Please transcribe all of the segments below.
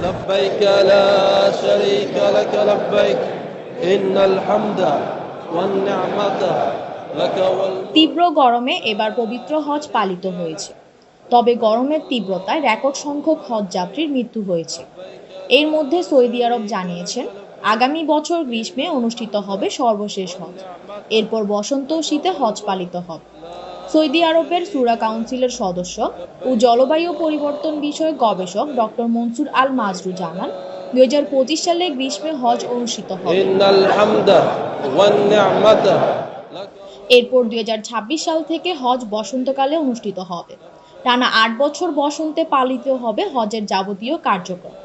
لبيك لا شريك لك لبيك إن الحمد والنعمة لك والملك তীব্র গরমে এবার পবিত্র হজ পালিত হয়েছে তবে গরমের তীব্রতায় রেকর্ড সংখ্যক হজ যাত্রীর মৃত্যু হয়েছে এর মধ্যে সৌদি আরব জানিয়েছেন আগামী বছর গ্রীষ্মে অনুষ্ঠিত হবে সর্বশেষ হজ এরপর বসন্ত ও শীতে হজ পালিত হবে সৌদি আরবের সুরা কাউন্সিলের সদস্য ও জলবায়ু পরিবর্তন বিষয়ে গবেষক ডক্টর মনসুর আল মাজরু জানান দুই হাজার পঁচিশ সালে গ্রীষ্মে হজ অনুষ্ঠিত হবে। এরপর দুই সাল থেকে হজ বসন্তকালে অনুষ্ঠিত হবে। টানা আট বছর বসন্তে পালিত হবে হজের যাবতীয় কার্যক্রম।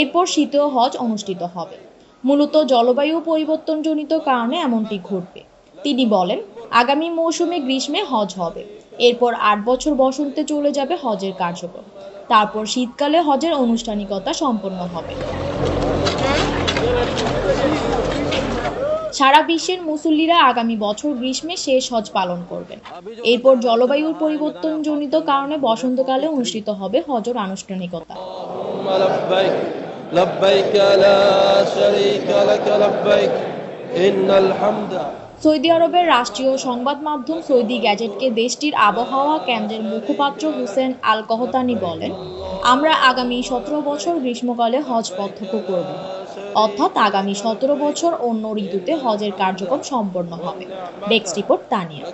এরপর শীতেও হজ অনুষ্ঠিত হবে। মূলত জলবায়ু পরিবর্তনজনিত কারণে এমনটি ঘটবে। তিনি বলেন আগামী মৌসুমে গ্রীষ্মে হজ হবে এরপর আট বছর বসন্তে চলে যাবে হজের কার্যক্রম তারপর শীতকালে হজের আনুষ্ঠানিকতা সম্পন্ন হবে সারা বিশ্বের মুসল্লিরা আগামী বছর গ্রীষ্মে শেষ হজ পালন করবেন এরপর জলবায়ুর পরিবর্তনজনিত কারণে বসন্তকালে অনুষ্ঠিত হবে হজর আনুষ্ঠানিকতা اللهم لبيك لبيك لا شريك لك لبيك إن الحمد সৌদি আরবের রাষ্ট্রীয় সংবাদ মাধ্যম সৌদি গ্যাজেটকে দেশটির আবহাওয়া কেন্দ্রের মুখপাত্র হুসেন আল কহতানি বলেন আমরা আগামী সতেরো বছর গ্রীষ্মকালে হজ প্রত্যক্ষ করব। অর্থাৎ আগামী সতেরো বছর অন্য ঋতুতে হজের কার্যক্রম সম্পন্ন হবে। Desk report Tania.